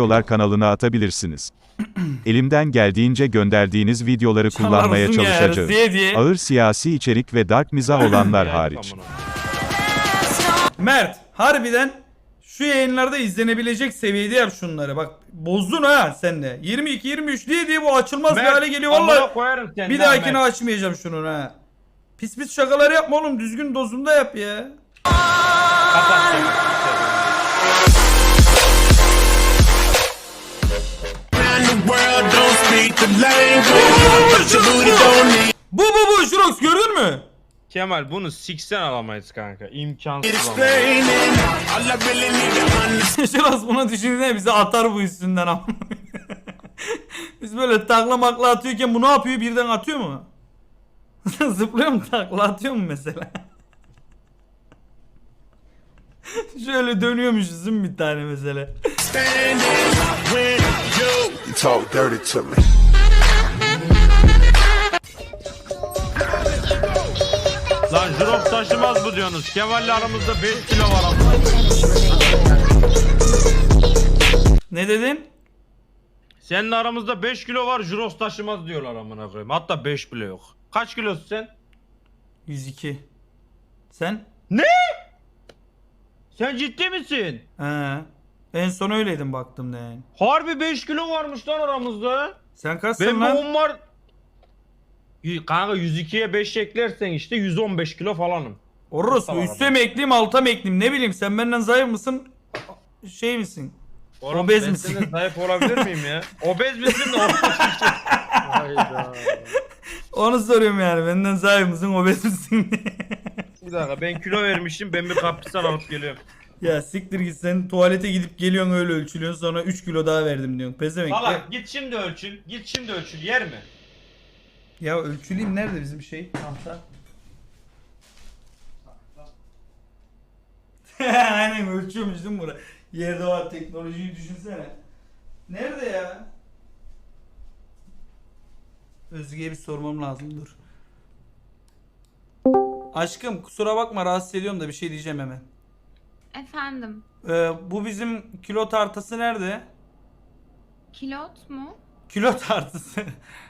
videolar kanalına atabilirsiniz. Elimden geldiğince gönderdiğiniz videoları kullanmaya çalışacağım. diye diye. Ağır siyasi içerik ve dark mizah olanlar hariç. Mert harbiden şu yayınlarda izlenebilecek seviyede yap şunları. Bak bozdun ha sen de. 22 23 diye diye bu açılmaz bir hale geliyor vallahi. koyarım seni. Bir dahakine açmayacağım şunu ha. Pis pis şakalar yapma oğlum düzgün dozunda yap ya. around Bu bu bu Şurox gördün mü? Kemal bunu siksen alamayız kanka. İmkansız alamayız. Şurox bunu düşündüğünde bize atar bu üstünden ama. Biz böyle takla makla atıyorken bu ne yapıyor birden atıyor mu? Zıplıyor mu takla atıyor mu mesela? Şöyle dönüyormuşuz değil mi bir tane mesela? Lan drop taşımaz bu diyorsunuz. Kemal'le aramızda 5 kilo var ama. Ne dedin? Seninle aramızda 5 kilo var. Juros taşımaz diyorlar amına koyayım. Hatta 5 bile yok. Kaç kilosun sen? 102. Sen? Sen ciddi misin? He. En son öyleydim baktım da yani. Harbi 5 kilo varmış lan aramızda. Sen kaçsın Ben lan? on var. Y- Kanka 102'ye 5 eklersen işte 115 kilo falanım. Orası Tamam abi. mi ekleyeyim alta mı ekleyeyim ne bileyim sen benden zayıf mısın? Şey misin? Oğlum, Obez ben misin? senden zayıf olabilir miyim ya? Obez misin de Hayda. Onu soruyorum yani benden zayıf mısın obez misin. Bir dakika ben kilo vermişim ben bir kaprisan alıp geliyorum. ya siktir git sen tuvalete gidip geliyorsun öyle ölçülüyorsun sonra 3 kilo daha verdim diyorsun. Pezevenk. Salak git şimdi ölçül. Git şimdi ölçül yer mi? Ya ölçüleyim nerede bizim şey? Tahta. Aynen ölçüyormuş değil mi bura? Yerde var teknolojiyi düşünsene. Nerede ya? Özge'ye bir sormam lazım dur. Aşkım kusura bakma rahatsız ediyorum da bir şey diyeceğim hemen. Efendim, Ee, bu bizim kilo tartısı nerede? kilot mu? Kilo tartısı.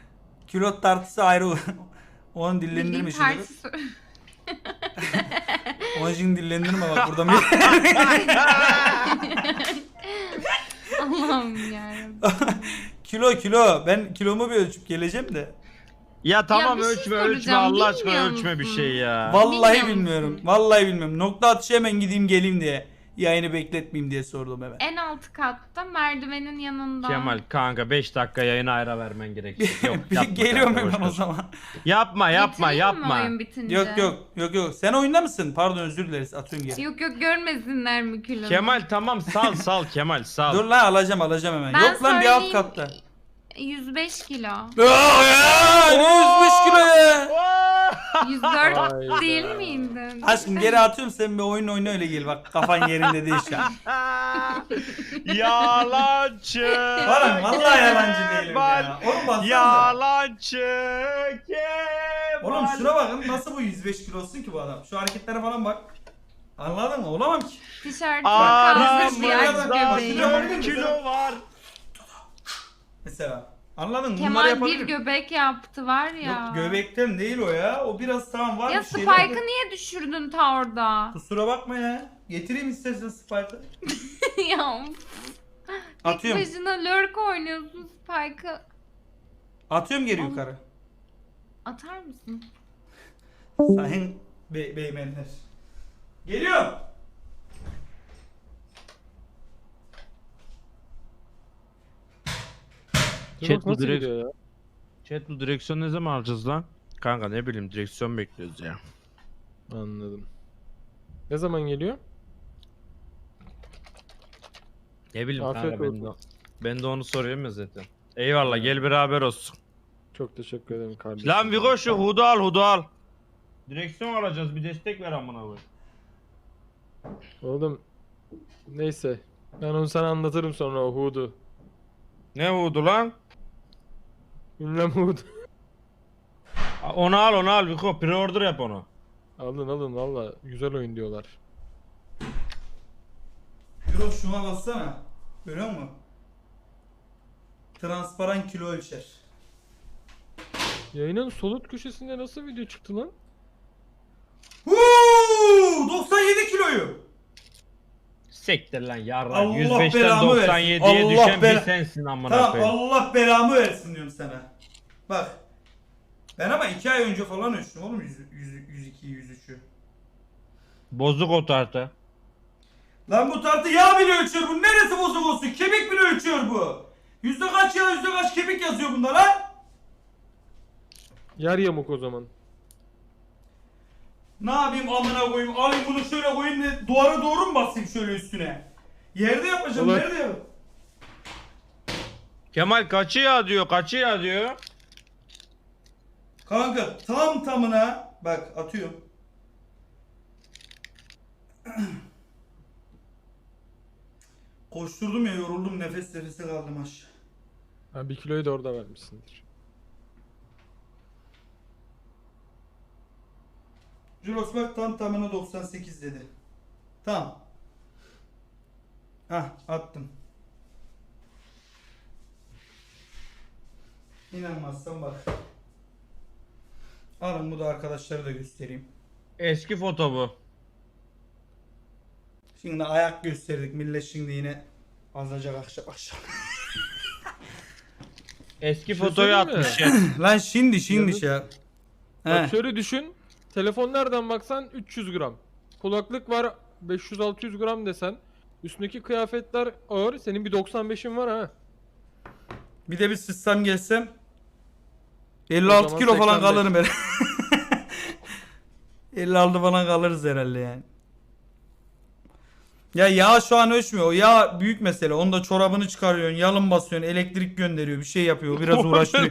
kilo tartısı ayrı. Onu dillendirme şimdi. tartısı. Onu şimdi dillendirme bak burada bir... Allah'ım yarabbim. kilo kilo. Ben kilomu bir ölçüp geleceğim de. Ya tamam bir şey ölçme ölçme soracağım, Allah aşkına bilmiyor ölçme bir musun? şey ya. Vallahi Bilmiyor bilmiyorum. musun? Vallahi bilmiyorum. Nokta atışı hemen gideyim geleyim diye. Yayını bekletmeyeyim diye sordum hemen. En alt katta merdivenin yanında. Kemal kanka 5 dakika yayına ara vermen gerekecek. Yok yapma Geliyorum kanka, hemen boş o ver. zaman. Yapma yapma Getireyim mi yapma. oyun bitince? Yok yok yok yok. Sen oyunda mısın? Pardon özür dileriz. Atıyorum geri. Yok yok görmesinler mi kilonu? Kemal tamam sal sal Kemal sal. Dur lan alacağım alacağım hemen. Ben yok lan bir alt söyleyeyim, katta. 105 kilo. Aa ya! Ne 105 kilo ya? 104 değil miydin? Aşkım geri atıyorum sen bir oyun oyna öyle gel bak kafan yerinde değil şu an. Yalancı. Oğlum vallahi yalancı değilim ya. Oğlum baksana. Yalancı Kemal. Oğlum şuna bakın nasıl bu 105 kilosun ki bu adam. Şu hareketlere falan bak. Anladın mı? Olamam ki. Aramızda kalmış diğer Aramızda göbeği. 4 kilo var. Mesela. Anladın mı? Bunları Kemal bir yapabilirim. göbek yaptı var ya. Yok göbekten değil o ya. O biraz tamam var Ya bir şeyler. Spike'ı niye düşürdün ta orada? Kusura bakma ya. Getireyim istersen Spike'ı. ya Atıyorum. başına lurk oynuyorsun Spike'ı. Atıyorum geri yukarı. Atar mısın? Sayın bey beymenler. Geliyor. Chat bu direkt... Chat bu direksiyon ne zaman alacağız lan? Kanka ne bileyim direksiyon bekliyoruz ya. Anladım. Ne zaman geliyor? Ne bileyim Afiyet kanka ben de, ben de onu soruyorum ya zaten. Eyvallah gel beraber olsun. Çok teşekkür ederim kardeşim. Lan Vigo şu hudu al hudu al. Direksiyon alacağız bir destek ver amına koyayım. Oğlum neyse. Ben onu sana anlatırım sonra o Hood'u. Ne hudu lan? Ünlem Hood. Onu al onu al Vigo pre-order yap onu. alın alın valla güzel oyun diyorlar. Euro şuna bassana. Görüyor musun? Transparan kilo ölçer. Yayının solut köşesinde nasıl video çıktı lan? Huu, 97 kiloyu. Sektir lan yarra. Allah 105'ten belamı versin. 97'ye Allah düşen bela- bir sensin amına Tamam koyayım. Allah belamı versin diyorum sana. Bak. Ben ama 2 ay önce falan ölçtüm oğlum 100, 100, 102 103'ü. Bozuk o tartı. Lan bu tartı yağ bile ölçüyor bu. Neresi bozuk olsun? Kemik bile ölçüyor bu. Yüzde kaç yağ yüzde kaç kemik yazıyor bunda lan? Yer yamuk o zaman. Ne yapayım amına koyayım? Alayım bunu şöyle koyayım da duvara doğru mu basayım şöyle üstüne? Yerde yapacağım. Olur. Nerede yap? Kemal kaçı ya diyor kaçı ya diyor. Kanka tam tamına bak atıyorum. Koşturdum ya yoruldum nefes nefese kaldım aşağı. Ha bir kiloyu da orada vermişsindir. Juros bak tam tamına 98 dedi. Tamam. Hah attım. İnanmazsan bak. Alın bu da arkadaşlara da göstereyim. Eski foto bu. Şimdi ayak gösterdik. Millet şimdi yine azacak akşam akşam. Eski şey fotoyu atmış ya. Lan şimdi şimdi Yalnız- şey. Bak şöyle düşün. Telefon nereden baksan 300 gram. Kulaklık var 500-600 gram desen. Üstündeki kıyafetler ağır. Senin bir 95'in var ha. Bir de bir sızsam gelsem 56 zaman kilo falan 85. kalırım ben. 56 falan kalırız herhalde yani. Ya yağ şu an ölçmüyor. O yağ büyük mesele. Onda çorabını çıkarıyorsun, yalın basıyorsun, elektrik gönderiyor, bir şey yapıyor. Biraz uğraştırıyor.